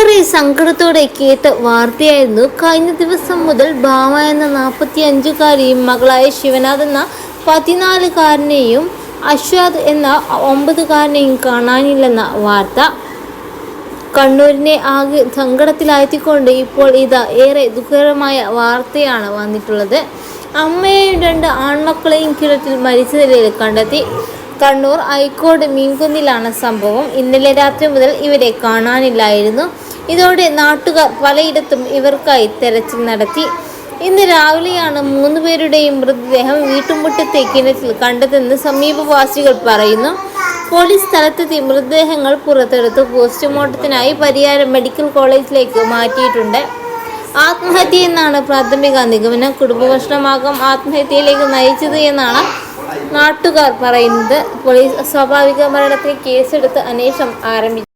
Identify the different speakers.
Speaker 1: ഏറെ സങ്കടത്തോടെ കേട്ട വാർത്തയായിരുന്നു കഴിഞ്ഞ ദിവസം മുതൽ ഭാമ എന്ന നാൽപ്പത്തി അഞ്ചുകാരിയും മകളായ ശിവനാഥ് എന്ന പതിനാലുകാരനെയും അശ്വാദ് എന്ന ഒമ്പതുകാരനെയും കാണാനില്ലെന്ന വാർത്ത. കണ്ണൂരിനെ ആകെ സങ്കടത്തിലാഴ്ത്തിക്കൊണ്ട് ഇപ്പോൾ ഇതാ ഏറെ ദുഃഖകരമായ വാർത്തയാണ് വന്നിട്ടുള്ളത്. അമ്മയെയും രണ്ട് ആൺമക്കളെയും കിണറ്റിൽ മരിച്ച നിലയിൽ കണ്ടെത്തി. കണ്ണൂർ ഐക്കോട് മീൻകുന്നിലാണ് സംഭവം. ഇന്നലെ രാത്രി മുതൽ ഇവരെ കാണാനില്ലായിരുന്നു. ഇതോടെ നാട്ടുകാർ പലയിടത്തും ഇവർക്കായി തെരച്ചിൽ നടത്തി. ഇന്ന് രാവിലെയാണ് മൂന്ന് പേരുടെയും മൃതദേഹം വീട്ടുമുറ്റത്തെ കിണറ്റിൽ കണ്ടതെന്ന് സമീപവാസികൾ പറയുന്നു. പോലീസ് സ്ഥലത്തെത്തി മൃതദേഹങ്ങൾ പുറത്തെടുത്ത് പോസ്റ്റ്മോർട്ടത്തിനായി പരിയാരം മെഡിക്കൽ കോളേജിലേക്ക് മാറ്റിയിട്ടുണ്ട്. ആത്മഹത്യ എന്നാണ് പ്രാഥമിക നിഗമനം. കുടുംബപ്രശ്നമാകും ആത്മഹത്യയിലേക്ക് നയിച്ചത് എന്നാണ് നാട്ടുകാർ പറയുന്നത് പോലീസ് സ്വാഭാവിക മരണത്തിന് കേസെടുത്ത് അന്വേഷണം ആരംഭിച്ചു.